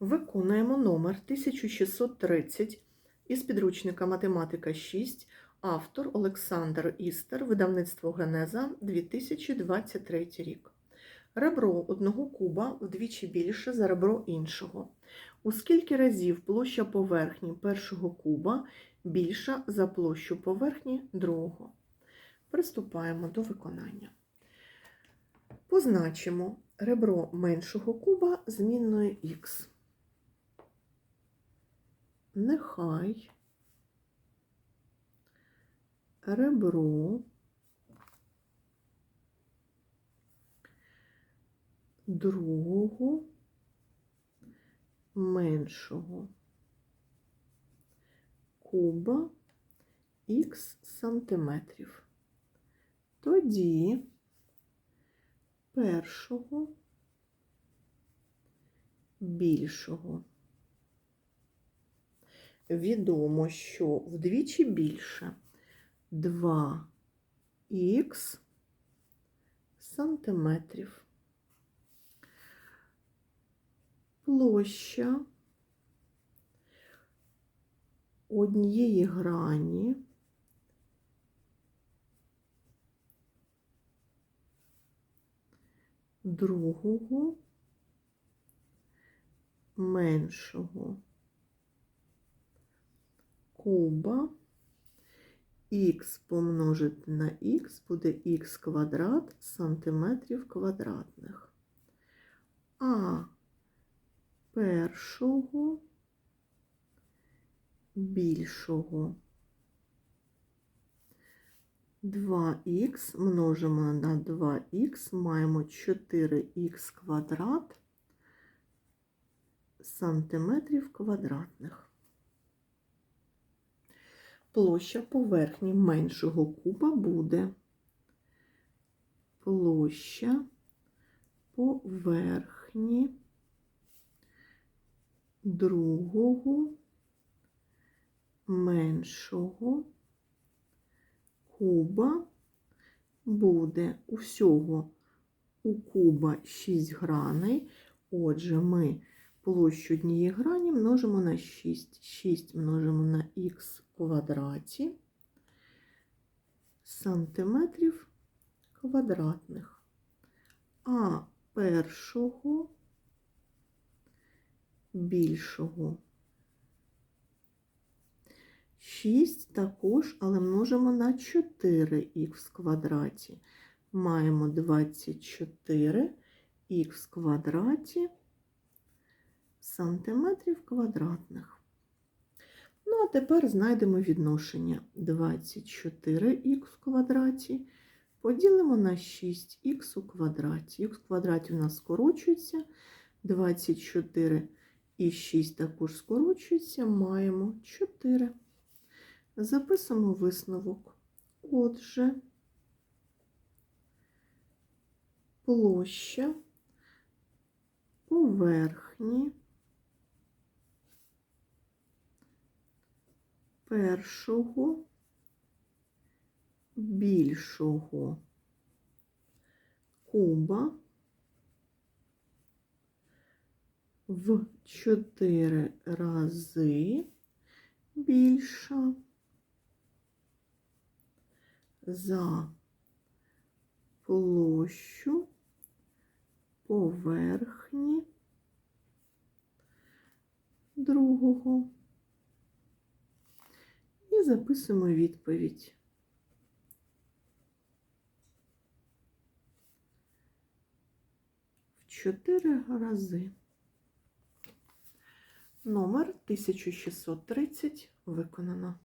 Виконуємо номер 1630 із підручника Математика 6, автор Олександр Істер, видавництво Генеза 2023 рік. Ребро одного куба вдвічі більше за ребро іншого. У скільки разів площа поверхні першого куба більша за площу поверхні другого? Приступаємо до виконання. Позначимо ребро меншого куба змінною х. Нехай. Ребро. Другого. Меншого. Куба х сантиметрів. Тоді першого. Більшого. Відомо, що вдвічі більше 2х сантиметрів. Площа однієї грані другого меншого куба х помножити на х буде х квадрат сантиметрів квадратних. А першого більшого 2х множимо на 2х, маємо 4х квадрат сантиметрів квадратних. Площа поверхні меншого куба буде площа поверхні другого меншого куба буде усього у куба 6 граней. Отже, ми площу однієї грані множимо на 6. 6 множимо на х квадраті сантиметрів квадратних. А першого більшого 6 також, але множимо на 4х в квадраті. Маємо 24х в квадраті сантиметрів квадратних. Ну, а тепер знайдемо відношення 24х в квадраті поділимо на 6х у квадраті. Х в квадраті у нас скорочується, 24 і 6 також скорочується, маємо 4. Записуємо висновок. Отже, площа поверхні першого більшого куба в 4 рази більша за площу поверхні другого. Записуємо відповідь. В 4 рази. Номер 1630 виконано.